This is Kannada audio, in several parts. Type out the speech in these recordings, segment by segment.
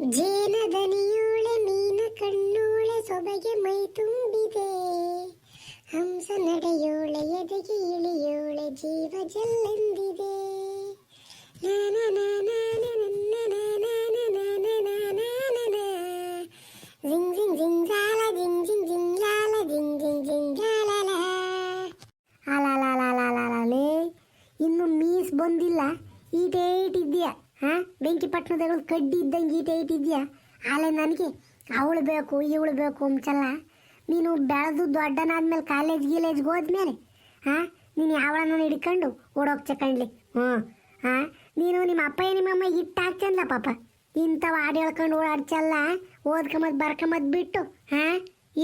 ಜೇನದನಿಯೋಳೆ ಮೀನ ಕಣ್ಣೋಳೆ ಸೊಬಗೆ ಮೈ ತುಂಬಿದೆ. ಹಂಸ ನಡೆಯೋಳೆ ಎದೆಗೆ ಇಳಿಯೋಳೆ ಜೀವ ಜಲ್ಲೆಂದಿದೆ. ಇನ್ನು ಮೀಸ್ ಬಂದಿಲ್ಲ. ಈಟೇ ಇಟ್ಟಿದ್ಯಾ ಹಾ ಬೆಂಕಿ ಕಡ್ಡಿ ಇದ್ದಂಗೆ ಈಟೇ ಇಟ್ಟಿದ್ಯಾ ಆಲೆ ನನಗೆ, ಅವಳು ಬೇಕು, ಇವಳು ಬೇಕು ಅಂಚಲ್ಲ. ನೀನು ಬೆಳೆದು ದೊಡ್ಡನಾದ್ಮೇಲೆ ಕಾಲೇಜ್ ಗೀಲೇಜ್ಗೆ ಹೋದ್ಮೇಲೆ ಹಾಂ ನೀನು ಯಾವಳನ್ನ ಹಿಡ್ಕೊಂಡು ಓಡೋಗ್ ಚಕಂಡ್ಲಿ ಹ್ಞೂ. ಹಾಂ ನೀನು ನಿಮ್ಮ ಅಪ್ಪ ನಿಮ್ಮ ಅಮ್ಮ ಇಟ್ಟು ಹಾಕ್ಚಂದ್ಲ ಪಾಪ. ಇಂಥವು ಹಾಡು ಹೇಳ್ಕೊಂಡು ಓಡಾಡ್ಚಲ್ಲ ಓದ್ಕೊಂಬದ್ ಬರ್ಕೊಂಬದ್ ಬಿಟ್ಟು ಹಾಂ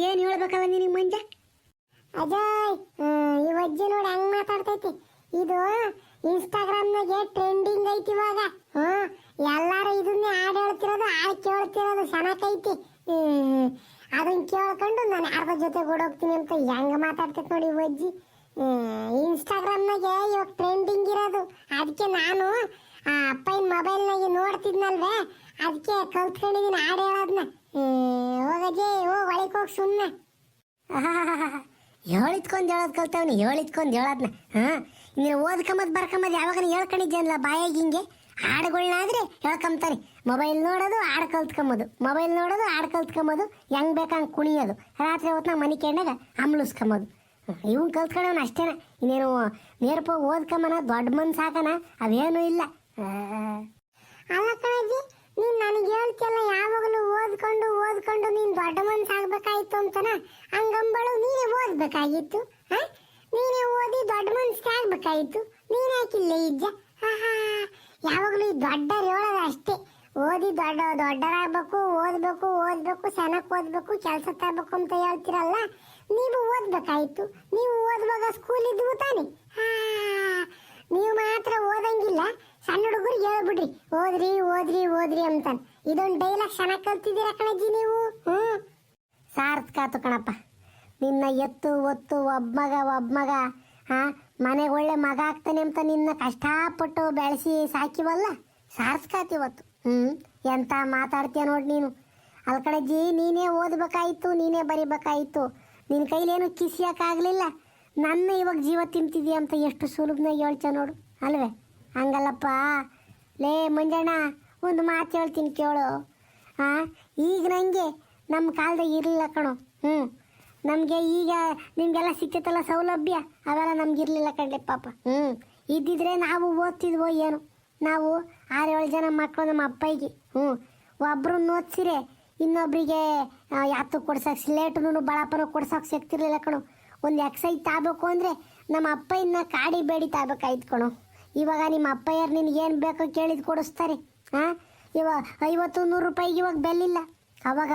ಏನು ಹೇಳ್ಬೇಕಲ್ಲ ನಿನಗೆ ಮಂಜ? ಅಜಯ್ ಈ ಅಜ್ಜಿ ನೋಡಿ ಹಂಗ್ ಮಾತಾಡ್ತೈತಿ. ಇದು ಇನ್ಸ್ಟಾಗ್ರಾಮ್ನಾಗೆ ಟ್ರೆಂಡಿಂಗ್ ಐತಿ ಇವಾಗ. ಹಾ ಎಲ್ಲಾರು ಇದನ್ನೇ ಹಾಡು ಹೇಳ್ತಿರೋದು, ಹಾಡು ಕೇಳ್ತಿರೋದು ಚೆನ್ನಾಗೈತಿ ಅದನ್ನ ಕೇಳ್ಕೊಂಡು ನಾನು ಯಾರ್ದ ಜೊತೆ ಓಡೋಗ್ತೀನಿ ಅಂತ ಹೆಂಗ ಮಾತಾಡ್ತೈತೆ ನೋಡಿ ಅಜ್ಜಿ. ಇನ್ಸ್ಟಾಗ್ರಾಮ್ ಇನ್ಸ್ಟಾಗ್ರಾಮ್ನಾಗೆ ಇವಾಗ ಟ್ರೆಂಡಿಂಗ್ ಇರೋದು. ಅದಕ್ಕೆ ನಾನು, ಆ ಅಪ್ಪನ ಮೊಬೈಲ್ನಾಗೆ ನೋಡ್ತಿದ್ನಲ್ವೇ? ಅದಕ್ಕೆ ಕಲ್ತ್ಕೊಂಡಿದ್ದೀನಿ ಹಾಡು ಹೇಳೋದನ್ನ ಹೋಗಜ್ಜಿ ಹೋಗ್ ಒಳಗೆ ಹೋಗಿ ಸುಮ್ಮನೆ ಹೇಳಿದ್ಕೊಂಡ್ ಹೇಳೋದ್ ಕಲ್ತವ್ನಿ ಹೇಳಿದ್ಕೊಂಡ್ ಹೇಳೋದ್ನ ಹಾ? ನೀನು ಓದ್ಕೊಂಬದ್ ಬರ್ಕೊಂಬದ್ ಯಾವಾಗ ಹೇಳ್ಕೊಂಡಿದ್ಯಲ್ಲ ಬಾಯಾಗ ಹಿಂಗೆ? ಹಾಡುಗಳನ್ನಾದ್ರೆ ಹೇಳ್ಕೊಂತಾನೆ. ಮೊಬೈಲ್ ನೋಡೋದು, ಹಾಡು ಕಲ್ತ್ಕೊಂಬೋದು ಮೊಬೈಲ್ ನೋಡೋದು, ಹಾಡು ಕಲ್ತ್ಕೊಂಬೋದು ಹೆಂಗ್ ಬೇಕಂಗ್ ಕುಣಿಯೋದು. ರಾತ್ರಿ ಹೊತ್ನಾಗ ಮನೆ ಕೇಂಡಾಗ ಅಮ್ಲಿಸ್ಕೊಂಬೋದು ಇವ್ನು ಕಲ್ತ್ಕೊಂಡವನು ಅಷ್ಟೇನ. ಇನ್ನೇನು ನೇರಪ ಓದ್ಕೊಂಬನ ದೊಡ್ಡ ಮನ್ಸು ಸಾಕನ ಅವೇನು ಇಲ್ಲ. ಅಲ್ಲ ಕಣಜ್ಜಿ, ನೀನು ನನಗೆ ಹೇಳ್ತಿಯಲ್ಲ, ಯಾವಾಗಲೂ ಓದ್ಕೊಂಡು ಓದ್ಕೊಂಡು ನೀನು ದೊಡ್ಡ ಮನ್ಸು ಆಗ್ಬೇಕಾಯ್ತು ಅಂತನ? ಹಂಗಂಬಳು ನೀನೇ ಓದ್ಬೇಕಾಗಿತ್ತು, ಹಾ? ನೀನೇ ಓದಿ ದೊಡ್ಡ ಮನ್ಸಿಗೆ ಆಗ್ಬೇಕಾಗಿತ್ತು, ನೀನ್ ಯಾಕಿಲ್ಲ ಇಜ್ಜ ಯಾವಾಗಲೂ ಈ ದೊಡ್ಡ ಹೇಳೋದು ಅಷ್ಟೇ. ಓದಿ ದೊಡ್ಡ ದೊಡ್ಡರಾಗಬೇಕು ಓದ್ಬೇಕು ಓದ್ಬೇಕು ಚೆನ್ನಾಗಿ ಓದ್ಬೇಕು, ಕೆಲಸ ತರಬೇಕು ಅಂತ ಹೇಳ್ತಿರಲ್ಲ, ನೀವು ಓದ್ಬೇಕಾಯ್ತು ನೀವು ಓದುವಾಗ ಸ್ಕೂಲ್ ಇದ್ವು ತಾನೆ. ನೀವು ಮಾತ್ರ ಓದಂಗಿಲ್ಲ, ಸಣ್ಣ ಹುಡುಗರಿಗೆ ಹೇಳ್ಬಿಡ್ರಿ, ಓದ್ರಿ ಓದ್ರಿ ಓದ್ರಿ ಅಂತಾನೆ. ಇದೊಂದು ಡೈಲಾಗ್ ಚೆನ್ನಾಗಿ ಕಲ್ತಿದ್ದೀರ ಕಣಜ್ಜಿ ನೀವು? ಹ್ಞೂ ಸಾರ್ಥಕ ಆತು ಕಣಪ್ಪ. ನಿನ್ನ ಎತ್ತು, ಒತ್ತು ಒಬ್ಬಮಗ ಒಬ್ಬಮಗ ಹಾ ಮನೆಗೆ ಒಳ್ಳೆ ಮಗ ಆಗ್ತಾನೆ ಅಂತ ನಿನ್ನ ಕಷ್ಟಪಟ್ಟು ಬೆಳೆಸಿ ಸಾಕಿವಲ್ಲ? ಸಾರ್ಸ್ಕಾತಿ ಇವತ್ತು. ಹ್ಮ್? ಎಂತ ಮಾತಾಡ್ತೀಯ ನೋಡಿ ನೀನು. ಅಲ್ ಜಿ, ನೀನೇ ಓದ್ಬೇಕಾಯ್ತು, ನೀನೇ ಬರಿಬೇಕಾಯಿತು. ನಿನ್ನ ಕೈಲೇನು ಕಿಸಿಯಕ್ಕಾಗಲಿಲ್ಲ. ನನ್ನ ಇವಾಗ ಜೀವ ತಿಂತಿದೀಯ ಅಂತ ಎಷ್ಟು ಸುಲಭನ ಹೇಳ್ತ ನೋಡು. ಅಲ್ವೇ? ಹಂಗಲ್ಲಪ್ಪ. ಲೇ ಮಂಜಣ್ಣ, ಒಂದು ಮಾತು ಹೇಳ್ತೀನಿ ಕೇಳು. ಹಾಂ ಈಗ ನನಗೆ ನಮ್ಮ ಕಾಲದಾಗ ಇರಲಿಲ್ಲ ಕಣೋ. ಹ್ಞೂ ನಮಗೆ ಈಗ ನಿಮಗೆಲ್ಲ ಸಿಕ್ತೈತಲ್ಲ ಸೌಲಭ್ಯ? ಅವೆಲ್ಲ ನಮ್ಗೆ ಇರಲಿಲ್ಲ ಕಣ್ಲೆ ಪಾಪ. ಹ್ಞೂ ಇದ್ದಿದ್ರೆ ನಾವು ಓದ್ತಿದ್ವೋ ಏನು? ನಾವು ಆರೇಳು ಜನ ಮಕ್ಕಳು ನಮ್ಮ ಅಪ್ಪಾಯಿಗೆ. ಹ್ಞೂ ಒಬ್ರನ್ನ ಓದಿಸಿರೆ ಇನ್ನೊಬ್ರಿಗೆ ಯಾತು ಕೊಡ್ಸೋಕೆ ಸ್ಲೇಟುನು ಬಳಪನು ಕೊಡ್ಸೋಕೆ ಸಿಗ್ತಿರ್ಲಿಲ್ಲ ಕಣು. ಒಂದು ಎಕ್ಸೈಸ್ ತಾಬೇಕು ಅಂದರೆ ನಮ್ಮ ಅಪ್ಪಯ್ಯನ ಕಾಡಿ ಬೇಡಿ ತಾಬೇಕಾಯ್ತು ಕಣು. ಇವಾಗ ನಿಮ್ಮ ಅಪ್ಪಯ್ಯರು ನಿನ್ಗೆ ಏನು ಬೇಕೋ ಕೇಳಿದ್ ಕೊಡಿಸ್ತಾರೆ. ಹಾಂ ಇವಾಗ ಐವತ್ತು ನೂರು ರೂಪಾಯಿಗೆ ಇವಾಗ ಬೆಲ್ಲಿಲ್ಲ. ಅವಾಗ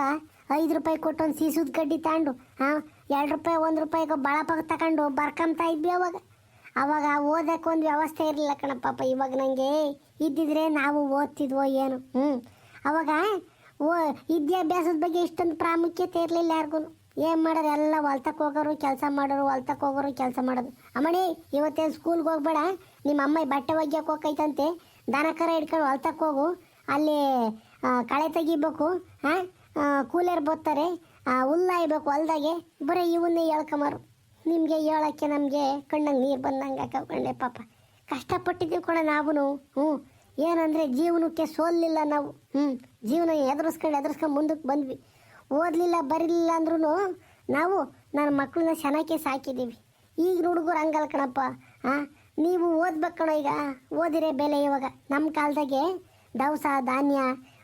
ಐದು ರೂಪಾಯಿ ಕೊಟ್ಟು ಒಂದು ಸೀಸುದ ಗಡ್ಡಿ ತಗೊಂಡು ಹಾಂ ಎರಡು ರೂಪಾಯಿ, ಒಂದು ರೂಪಾಯಿಗೆ ಬಳಪಾಗ ತಗೊಂಡು ಬರ್ಕೊಂತ ಇದ್ವಿ ಅವಾಗ. ಅವಾಗ ಓದಕ್ಕೆ ಒಂದು ವ್ಯವಸ್ಥೆ ಇರಲಿಲ್ಲ ಕಣಪ್ಪ ಇವಾಗ ನನಗೆ ಇದ್ದಿದ್ರೆ ನಾವು ಓದ್ತಿದ್ವೋ ಏನು ಹ್ಞೂ ಅವಾಗ, ಓ, ವಿದ್ಯಾಭ್ಯಾಸದ ಬಗ್ಗೆ ಇಷ್ಟೊಂದು ಪ್ರಾಮುಖ್ಯತೆ ಇರಲಿಲ್ಲ ಯಾರಿಗೂ ಏನು ಮಾಡೋದು, ಎಲ್ಲ ಹೊಲ್ತಕ್ಕೆ ಹೋಗೋರು, ಕೆಲಸ ಮಾಡೋರು ಹೊಲ್ತಕ್ಕೆ ಹೋಗೋರು, ಕೆಲಸ ಮಾಡೋದು. ಅಮ್ಮಣಿ, ಇವತ್ತೇನು ಸ್ಕೂಲ್ಗೆ ಹೋಗ್ಬೇಡ ನಿಮ್ಮ ಅಮ್ಮ ಬಟ್ಟೆ ಒಗ್ಯಕ್ಕೆ ಹೋಗೈತಂತೆ ದನ ಕರ ಹಿಡ್ಕೊಂಡು ಹೊಲ್ತಕ್ಕೆ ಹೋಗು, ಅಲ್ಲಿ ಕಳೆ ತೆಗಿಬೇಕು ಹಾಂ ಕೂಲರ್ ಬರ್ತಾರೆ ಹುಲ್ಲಾಯ್ಬೇಕು ಹೊಲ್ದಾಗೆ, ಬರೀ ಇವನ್ನೇ ಹೇಳ್ಕೊಂಬರು ನಿಮಗೆ ಹೇಳೋಕ್ಕೆ ನಮಗೆ ಕಣ್ಣಂಗೆ ನೀರು ಬಂದಂಗೆ ಹಾಕೊಂಡೆ ಪಾಪ. ಕಷ್ಟಪಟ್ಟಿದ್ದೀವಿ ಕಣ ನಾವು ಹ್ಞೂ ಏನಂದರೆ ಜೀವನಕ್ಕೆ ಸೋಲಿಲ್ಲ ನಾವು ಹ್ಞೂ ಜೀವನ ಎದುರಿಸ್ಕೊಂಡು ಎದುರಿಸ್ಕೊಂಡು ಮುಂದಕ್ಕೆ ಬಂದ್ವಿ. ಓದಲಿಲ್ಲ, ಬರೀಲಿಲ್ಲ ಅಂದ್ರೂ ನಾವು ನನ್ನ ಮಕ್ಕಳನ್ನ ಚೆನ್ನಾಗಿ ಸಾಕಿದ್ದೀವಿ ಈಗ ಹುಡುಗರು ಹಂಗಲ್ಲ ಕಣಪ್ಪ ಹಾಂ ನೀವು ಓದ್ಬೇಕು ಕಣ ಈಗ, ಓದಿರೇ ಬೆಲೆ ಇವಾಗ. ನಮ್ಮ ಕಾಲದಾಗೆ ದವಸ, ಧಾನ್ಯ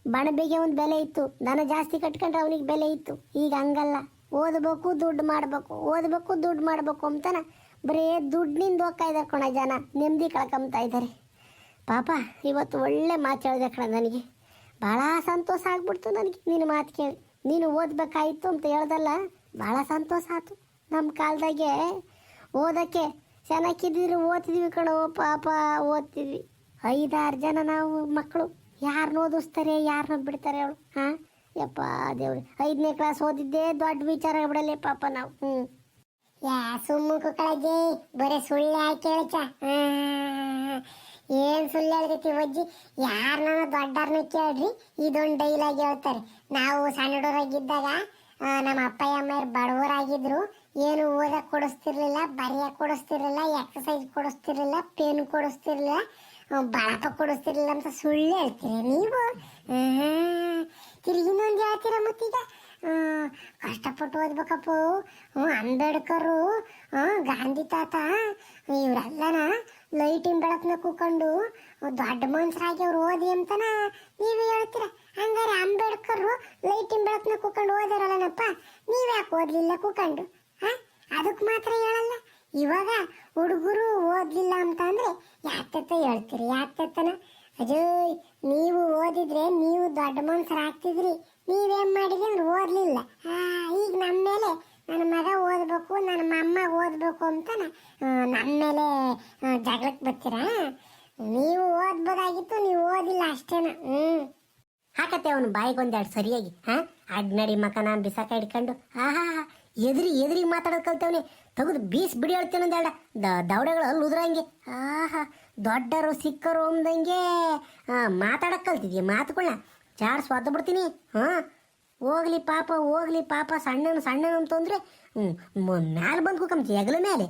ಬಣಬೆಗೆ ಒಂದು ಬೆಲೆ ಇತ್ತು. ದನ ಜಾಸ್ತಿ ಕಟ್ಕೊಂಡ್ರೆ ಅವನಿಗೆ ಬೆಲೆ ಇತ್ತು. ಈಗ ಹಂಗಲ್ಲ. ಓದಬೇಕು, ದುಡ್ಡು ಮಾಡಬೇಕು. ಓದಬೇಕು, ದುಡ್ಡು ಮಾಡಬೇಕು ಅಂತಾನೆ ಬರೀ ದುಡ್ಡಿನಿಂದ ಹೋಗ್ತಾ ಇದ್ದಾರೆ ಕಣ ಜನ. ನೆಮ್ಮದಿ ಕಳ್ಕೊಂಬ್ತಾ ಇದ್ದಾರೆ ಪಾಪ, ಇವತ್ತು ಒಳ್ಳೆ ಮಾತು ಹೇಳಿದೆ ಕಣ ನನಗೆ. ಭಾಳ ಸಂತೋಷ ಆಗ್ಬಿಡ್ತು ನನಗೆ ನಿನ್ನ ಮಾತು ಕೇಳಿ. ನೀನು ಓದಬೇಕಾಯಿತು ಅಂತ ಹೇಳ್ದಲ್ಲ, ಭಾಳ ಸಂತೋಷ ಆಯ್ತು ನಮ್ಮ ಕಾಲದಾಗೆ ಓದೋಕ್ಕೆ ಚೆನ್ನಾಗಿದ್ದಿದ್ರು ಓದ್ತಿದ್ವಿ ಕಣೋ ಪಾಪ, ಓದ್ತಿದ್ವಿ. ಐದಾರು ಜನ ನಾವು ಮಕ್ಕಳು. ಯಾರನ್ನ ಓದಿಸ್ತಾರೆ ಯಾರನ್ನ ಬಿಡ್ತಾರೆ ಅವಳು. ಹಾ? ಯಪ್ಪ ದೇವ್ರಿ. ಐದನೇ ಕ್ಲಾಸ್ ಓದಿದ್ದೇ ದೊಡ್ಡ ವಿಚಾರ ಬಿಡಲ್ಲ ಪಾಪ ನಾವು. ಹ್ಞೂ ಯಾ ಸುಮ್ಮಕು ಕಳಜಿ ಬರೀ ಸುಳ್ಳು ಯಾಕೆ ಹೇಳ್ಚ ಏನ್ ಸುಳ್ಳು ಹೇಳ್ತೈತಿ ಅಜ್ಜಿ? ಯಾರನ್ನ ದೊಡ್ಡರ್ನ ಕೇಳ್ರಿ ಇದೊಂದು ಡೈಲಾಗ್ ಹೇಳ್ತಾರೆ. ನಾವು ಸಣ್ಣ ಹುಡುಗರಾಗಿದ್ದಾಗ ಆ, ನಮ್ಮ ಅಪ್ಪ ಅಮ್ಮಯ್ಯರು ಬಡವರಾಗಿದ್ರು. ಏನು ಓದಕ್ ಕೊಡಿಸ್ತಿರ್ಲಿಲ್ಲ ಬರೆಯಕ್ ಕೊಡಿಸ್ತಿರ್ಲಿಲ್ಲ ಎಕ್ಸಸೈಜ್ ಕೊಡಿಸ್ತಿರ್ಲಿಲ್ಲ ಪೇನ್ ಕೊಡಿಸ್ತಿರ್ಲಿಲ್ಲ. ಆ, ಬಳಪ ಕೊಡಿಸ್ತಿರ್ಲಿಲ್ಲ ಅಂತ ಸುಳ್ಳು ಹೇಳ್ತೀರಿ ನೀವು? ತಿರುಗಿ ಇನ್ನೊಂದು ಹೇಳ್ತೀರ ಮತ್ತೀಗ? ಕಷ್ಟಪಟ್ಟು ಓದ್ಬೇಕಪ್ಪ. ಅಂಬೇಡ್ಕರು. ಗಾಂಧಿ ತಾತ. ಇವರೆಲ್ಲನ ಲೈಟಿನ ಬೆಳಕನ್ನ ಕೂಕೊಂಡು ದೊಡ್ಡ ಮನುಷ್ಯರಾಗಿ ಅವ್ರು ಓದಿ ಅಂತನ ನೀವು ಹೇಳ್ತೀರ? ಹಂಗಾರೆ ಅಂಬೇಡ್ಕರ್ ಲೈಟಿನ ಬೆಳಕನ್ನ ಕೂಕೊಂಡು ಓದಾರಲ್ಲನಪ್ಪ ನೀವ್ಯಾಕೆ ಓದ್ಲಿಲ್ಲ ಕೂಕೊಂಡು ಹಾ ಅದಕ್ಕೆ ಮಾತ್ರ ಹೇಳಲ್ಲ ಇವಾಗ ಹುಡುಗರು ಓದ್ಲಿಲ್ಲ ಅಂತ ಅಂದ್ರೆ ಯಾತತ್ತ ಹೇಳ್ತೀರಿ, ಯಾತತ್ತನ? ಅಜಯ್, ನೀವು ಓದಿದ್ರೆ ನೀವು ದೊಡ್ಡ ಮನುಷ್ಯರ ಆಗ್ತಿದ್ರಿ. ನೀವೇನ್ ಮಾಡಿದ್ರಿ ಅಂದ್ರೆ ಓದ್ಲಿಲ್ಲ. ಈಗ ನಮ್ಮ ಮೇಲೆ ನನ್ನ ಮಗ ಓದ್ಬೇಕು, ನನ್ನ ಅಮ್ಮ ಓದ್ಬೇಕು ಅಂತ ನಮ್ಮ ಮೇಲೆ ಜಗಳಕ್ಕೆ ಬರ್ತೀರಾ? ನೀವು ಓದ್ಬೋದಾಗಿತ್ತು, ನೀವು ಓದಿಲ್ಲ ಅಷ್ಟೇನ? ಹ್ಮ್. ಹಾಕತ್ತೆ ಅವನು ಬಾಯಿಗೊಂದೆರಡು ಸರಿಯಾಗಿ, ಹಾ? ಅಡ್ನಡಿ ಮಕನ ಬಿಸಾಕ ಹಿಡ್ಕೊಂಡು. ಆಹಾ ಎದ್ರಿ ಎದ್ರಿಗೆ ಮಾತಾಡೋದು ಕಲ್ತವನೆ. ತೆಗೆದು ಬೀಸ್ ಬಿಡಿ ಹೇಳ್ತೇನೆ ದ ದವಡೆಗಳು ಅಲ್ಲಿ ಉದ್ರಂಗೆ. ಆಹಾ, ದೊಡ್ಡರು ಸಿಕ್ಕರು ಅಂದಂಗೆ. ಮಾತಾಡಕ್ ಕಲ್ತಿದ್ಯ? ಮಾತುಗಳನ್ನ ಚಾರ್ಸ್ ಒದ್ದು ಬಿಡ್ತೀನಿ ಹಾಂ? ಹೋಗ್ಲಿ ಪಾಪ ಹೋಗ್ಲಿ ಪಾಪ. ಸಣ್ಣನ ಸಣ್ಣನ ಅಂತಂದ್ರೆ ಮ್ಯಾಲೆ ಬಂದು ಕುಕಮ್ತಿ ಹೆಗಲ ಮೇಲೆ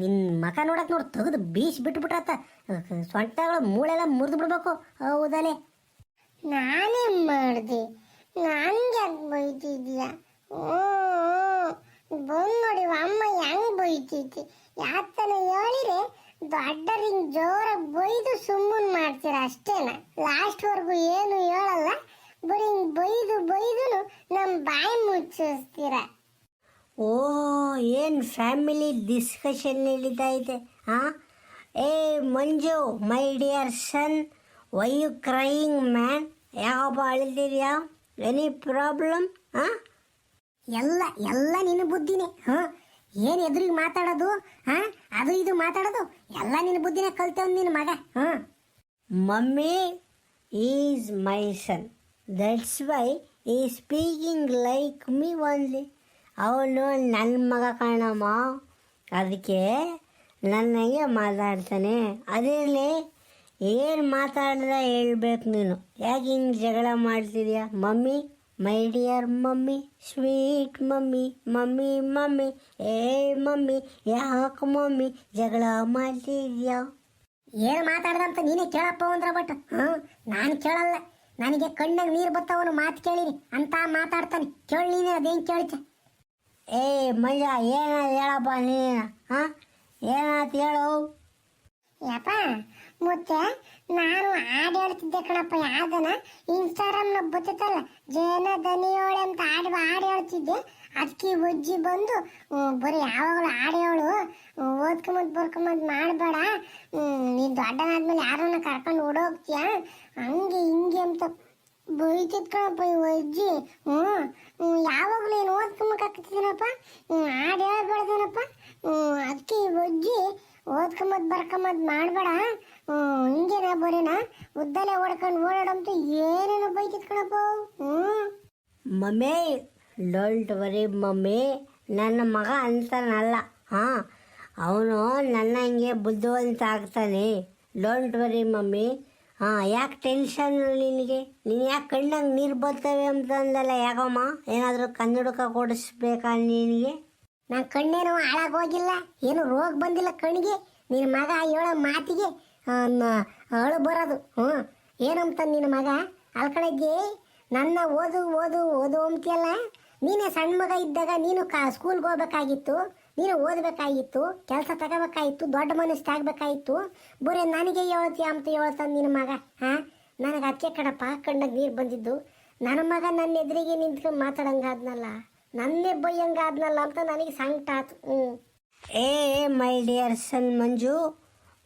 ನಿನ್ನ ಮಕ ನೋಡಕ್ ನೋಡಿ, ತೆಗೆದು ಬೀಸ್ ಬಿಟ್ಬಿಟ್ರತ್ತ. ಸೊಂಟಗಳ ಮೂಳೆಲ್ಲ ಮುರಿದು ಬಿಡ್ಬೇಕು. ಹೌದಲೇ. ನಾನೇ ಮಾಡ್ದೆ? ಯಾಕೆ ಬೈತಿದ್ಯಾ? ಬಂದ್ ನೋಡಿ ಅಮ್ಮ ಹೆಂಗ್ ಬೈತೈತಿ. ಯಾತನ ಹೇಳಿರೆ ದೊಡ್ಡರಿಂಗ್ ಜೋರಾಗಿ ಬೈದು ಸುಮ್ಮನ್ ಮಾಡ್ತೀರ ಅಷ್ಟೇನ. ಲಾಸ್ಟ್ ವರ್ಗು ಏನು ಹೇಳಲ್ಲ. ಬರೀ ಬೈದು ಬೈದು ನಮ್ ಬಾಯಿ ಮುಚ್ಚಿಸ್ತೀರ. ಓ, ಏನು ಫ್ಯಾಮಿಲಿ ಡಿಸ್ಕಷನ್ ನಡೀತಾ ಇದೆ ಹಾಂ ಏ, Manju my dear son why you crying man ಯಾವ ಅಳಿದಿದ್ಯಾ ಎನಿ ಪ್ರಾಬ್ಲಮ್ ಹಾಂ ಎಲ್ಲ ಎಲ್ಲ ನಿನ್ನ ಬುದ್ಧಿನೇ ಹ ಏನು ಎದುರಿಗೆ ಮಾತಾಡೋದು, ಹಾಂ? ಅದು ಇದು ಮಾತಾಡೋದು, ಎಲ್ಲ ನಿನ್ನ ಬುದ್ಧಿನೇ ಕಲ್ತವ್ ನಿನ್ನ ಮಗ ಹ mummy is my son. That's why he speaking like me only ಅವನು ನನ್ನ ಮಗ ಕಾಣಮ್ಮ. ಅದಕ್ಕೆ ನನಗೆ ಮಾತಾಡ್ತಾನೆ. ಅದಿರಲಿ ಏನು ಮಾತಾಡಿದ್ರೆ ಹೇಳ್ಬೇಕು ನೀನು? ಯಾಕೆ ಹಿಂಗೆ ಜಗಳ ಮಾಡ್ತಿದ್ಯಾ mummy? My dear mummy sweet mummy mummy mummy ಏ ಮಮ್ಮಿ ಯಾಕೆ ಮಮ್ಮಿ ಜಗಳ ಮಾಡ್ತಿದ್ಯಾ? ಏನು ಮಾತಾಡ್ದಂತ ನೀನೇ ಕೇಳಪ್ಪ ಅಂದ್ರ ಬಟ್ ಹ್ಞೂ ನಾನು ಕೇಳಲ್ಲ. ನನಗೆ ಕಣ್ಣಾಗ ನೀರು ಬರ್ತಾವನು ಮಾತು ಕೇಳಿರಿ ಅಂತ ಮಾತಾಡ್ತಾನೆ. ಕೇಳಿ ನೀನೇ ಅದೇನ್ ಕೇಳ್ತೆ? ಏ ಮಂಜ ಏನ ಹೇಳಪ್ಪ ನೀನು ಹಾಂ? ಏನಾಯ್ತು ಹೇಳು? ಯಪ್ಪ ಮುತ್ತೆ ನಾನು ಹಾಡು ಹೇಳ್ತಿದ್ದೆ ಕಣಪ್ಪ ಯಾವ್ದನ? ಇನ್ಸ್ಟಾಗ್ರಾಮ್ನ ಬರ್ತೈತಲ್ಲ ಜೇನ ದನಿಯೋಳೆ ಅಂತ ಹಾಡು ಹಾಡು ಹೇಳ್ತಿದ್ದೆ. ಅದಕ್ಕೆ ಒಜ್ಜಿ ಬಂದು ಬರೀ ಯಾವಾಗಲೂ ಹಾಡು ಹೇಳು. ಹ್ಮ್, ಓದ್ಕೊಂಬದ್ ಬರ್ಕೊಂಬದ್ ಮಾಡಬೇಡ. ನೀನು ದೊಡ್ಡನಾದ್ಮೇಲೆ ಯಾರನ್ನ ಕರ್ಕೊಂಡು ಓಡೋಗ್ತೀಯ? ಹಂಗೆ ಹಿಂಗೆ ಅಂತ ಬೈತಿದ್ ಕಣಪ್ಪ ಈ ಅಜ್ಜಿ. ಹ್ಞೂ ಯಾವಾಗಲೂ ಏನು ಓದ್ಕೊಂಬಕ್ಕಾಗ್ತಿದ್ದೀನಪ್ಪ ಹಾಡು ಹೇಳ್ಬೇಡ್ದೇನಪ್ಪ ಅದಕ್ಕೆ ಈ ಅಜ್ಜಿ ಓದ್ಕೊಂಬದ್ ಬರ್ಕೊಂಬದ್ ಮಾಡಬೇಡ. ಹಿಂಗೇನ ಬರೀನ? ಉದ್ದಲೆ ಓಡ್ಕೊಂಡು ಓಡಾಡಂತ ಏನೇನೋ ಬೈತಿತ್ ಕಣಪ್ಪ. ಹ್ಞೂ ಮಮ್ಮಿ ಡೋಂಟ್ ವರಿ ಮಮ್ಮಿ. ನನ್ನ ಮಗ ಅಂತನಲ್ಲ ಹಾಂ ಅವನು ನನ್ನ ಹಂಗೆ ಬುದ್ಧಿವಂತ ಆಗ್ತಾನೆ. Don't worry mummy. ಹಾಂ ಯಾಕೆ ಟೆನ್ಷನ್ ನಿನಗೆ? ನೀನು ಯಾಕೆ ಕಣ್ಣಂಗೆ ನೀರು ಬರ್ತವೆ ಅಂತ ಅಂದಲ್ಲ ಯಾಕಮ್ಮ? ಏನಾದರೂ ಕನ್ನಡಕ ಕೊಡಿಸ್ಬೇಕಾ ನಿನಗೆ? ನನ್ನ ಕಣ್ಣೇನು ಹಾಳಾಗೋಗಿಲ್ಲ ಏನು ರೋಗ ಬಂದಿಲ್ಲ ಕಣ್ಣಿಗೆ ನಿನ್ನ ಮಗ ಹೇಳೋ ಮಾತಿಗೆ ಅಳು ಬರೋದು. ಹ್ಞೂ ಏನಂತ ನಿನ್ನ ಮಗ? ಅಲ್ಕಳಜ್ಜಿ ನನ್ನ ಓದು ಓದು ಓದು ಅಂತಿಯಲ್ಲ ನೀನೇ ಸಣ್ಣ ಮಗ ಇದ್ದಾಗ ನೀನು ಕಾ ಸ್ಕೂಲ್ಗೆ ಹೋಗ್ಬೇಕಾಗಿತ್ತು, ನೀನು ಓದಬೇಕಾಗಿತ್ತು, ಕೆಲಸ ತಗೋಬೇಕಾಗಿತ್ತು, ದೊಡ್ಡ ಮನಸ್ಸು ಆಗಬೇಕಾಗಿತ್ತು ಬರೀ ನನಗೆ ಹೇಳ್ತೀಯ ಅಂತ ಹೇಳ್ತಾನೆ ನಿನ್ನ ಮಗ, ಹಾಂ? ನನಗೆ ಅದಕ್ಕೆ ಕಡಪಾ ಕಣ್ಣಾಗ ನೀರು ಬಂದಿದ್ದು. ನನ್ನ ಮಗ ನನ್ನ ಎದುರಿಗೆ ನಿಂತ್ಕೊಂಡು ಮಾತಾಡಂಗಾದ್ನಲ್ಲ, ನನ್ನೇ ಬೈಯಂಗಾದ್ನಲ್ಲ ಅಂತ ನನಗೆ ಸಂಕಟ ಆತು. ಹ್ಞೂ ಏ my dear son Manju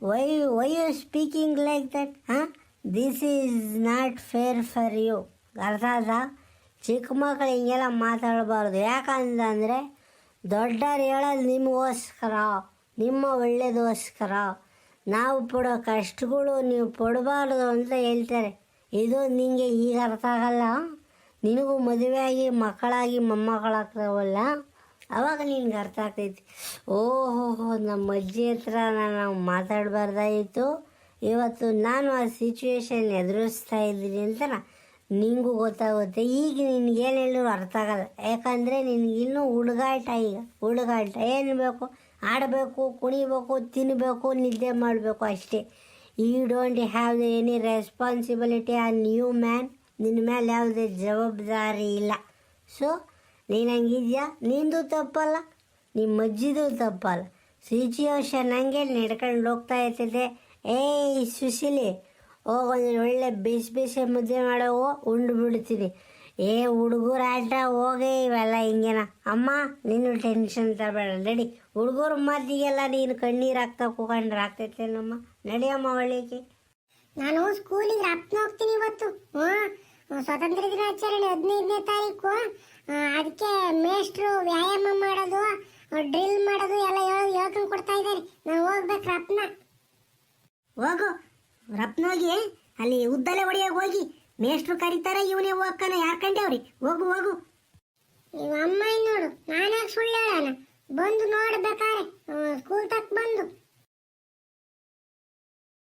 why why you speaking like that ಹಾಂ this is not fair for you ಅರ್ಥ ಆದ ಚಿಕ್ಕ ಮಕ್ಕಳು ಹಿಂಗೆಲ್ಲ ಮಾತಾಡಬಾರ್ದು. ಯಾಕಂತಂದರೆ ದೊಡ್ಡವ್ರು ಹೇಳೋದು ನಿಮಗೋಸ್ಕರ, ನಿಮ್ಮ ಒಳ್ಳೇದೋಸ್ಕರ. ನಾವು ಪಡೋ ಕಷ್ಟಗಳು ನೀವು ಪಡಬಾರ್ದು ಅಂತ ಹೇಳ್ತಾರೆ. ಇದು ನಿಮಗೆ ಈಗ ಅರ್ಥ ಆಗಲ್ಲ. ನಿನಗೂ ಮದುವೆಯಾಗಿ ಮಕ್ಕಳಾಗಿ ಮೊಮ್ಮಕ್ಕಳಾಗ್ತಾವಲ್ಲ. ಅವಾಗ ನಿನ್ಗೆ ಅರ್ಥ ಆಗ್ತೈತಿ. ಓಹೋ ನಮ್ಮ ಅಜ್ಜಿ ಹತ್ರ ನಾನು ಮಾತಾಡಬಾರ್ದಾಯಿತು. ಇವತ್ತು ನಾನು ಆ ಸಿಚುವೇಶನ್ ಎದುರಿಸ್ತಾ ಇದ್ದೀನಿ ಅಂತ ನಿಂಗೂ ಗೊತ್ತಾಗುತ್ತೆ. ಈಗ ನಿನ್ಗೇನು ಹೇಳಿದ್ರು ಅರ್ಥ ಆಗಲ್ಲ. ಯಾಕಂದರೆ ನಿನಗಿನ್ನೂ ಹುಡುಗಾಟ ಈಗ. ಹುಡುಗಾಟ. ಏನು ಬೇಕು? ಆಡಬೇಕು, ಕುಣಿಬೇಕು ತಿನ್ನಬೇಕು ನಿದ್ದೆ ಮಾಡಬೇಕು ಅಷ್ಟೇ. You don't have any responsibility ಆ ನ್ಯೂ ಮ್ಯಾನ್ ನಿನ್ನ ಮೇಲೆ ಯಾವುದೇ ಜವಾಬ್ದಾರಿ ಇಲ್ಲ. ಸೊ ನೀನು ಹಂಗಿದ್ಯಾ ನಿಂದು ತಪ್ಪಲ್ಲ. ನಿಮ್ಮ ಅಜ್ಜಿದು ತಪ್ಪಲ್ಲ. ಸಿಚುಯೇಷನ್ ಹಂಗೆ ನಡ್ಕೊಂಡು ಹೋಗ್ತಾ ಇರ್ತದೆ ಏಯ್ ಸುಶೀಲಿ ಹೋಗೊಂದು ಒಳ್ಳೆ ಬಿಸಿ ಬಿಸಿ ಮುದ್ದೆ ಮಾಡೋವು ಉಂಡು ಬಿಡ್ತೀನಿ. ಏ ಹುಡುಗರ ಆಟ, ಹೋಗಿ ಇವೆಲ್ಲ ಹಿಂಗೇನ. ಅಮ್ಮ, ನೀನು ಟೆನ್ಷನ್ ತರಬೇಡ. ನಡಿ, ಹುಡುಗರ ಮಾತಿಗೆಲ್ಲ ನೀನು ಕಣ್ಣೀರು ಹಾಕ್ತಾ ಕೂಕೊಂಡ್ರೆ ಆಗ್ತೈತೇನಮ್ಮ? ನಡಿಯಮ್ಮ ಒಳ್ಳೆಗೆ ನಾನು ಸ್ಕೂಲಿಗೆ ರಪ್ನ ಹೋಗ್ತೀನಿ ಇವತ್ತು. ಹ್ಞೂ ಸ್ವಾತಂತ್ರ್ಯ ದಿನಾಚರಣೆ ಹದಿನೈದನೇ ತಾರೀಕು. ಅದಕ್ಕೆ ಮೇಷ್ಟ್ರು ವ್ಯಾಯಾಮ ಮಾಡೋದು ಡ್ರಿಲ್ ಮಾಡೋದು ಎಲ್ಲ ಹೇಳೋದು ಹೇಳ್ಕೊಂಡು ಕೊಡ್ತಾ ಇದ್ದಾರೆ. ನಾವು ಹೋಗ್ಬೇಕು ರಪ್ನ. ಹೋಗು. ರಪ್ನೋಗಿ ಅಲ್ಲಿ ಉದ್ದಲೆ ಹೊಡಿಯಾಗ ಹೋಗಿ ಮೇಷ್ಟ್ರು ಕರೀತಾರೆ ಇವನೇ ಹೋಗ್ಕನ ಯಾರು ಕಂಡೇವ್ರಿ ಹೋಗು ಹೋಗು. ಇವ ಅಮ್ಮ ನೋಡು ನಾನು ಸುಳ್ಳು ಹೇಳೋಣ. ಬಂದು ನೋಡ್ಬೇಕಾರೆ ಸ್ಕೂಲ್ ತಕ್ಕ ಬಂದು.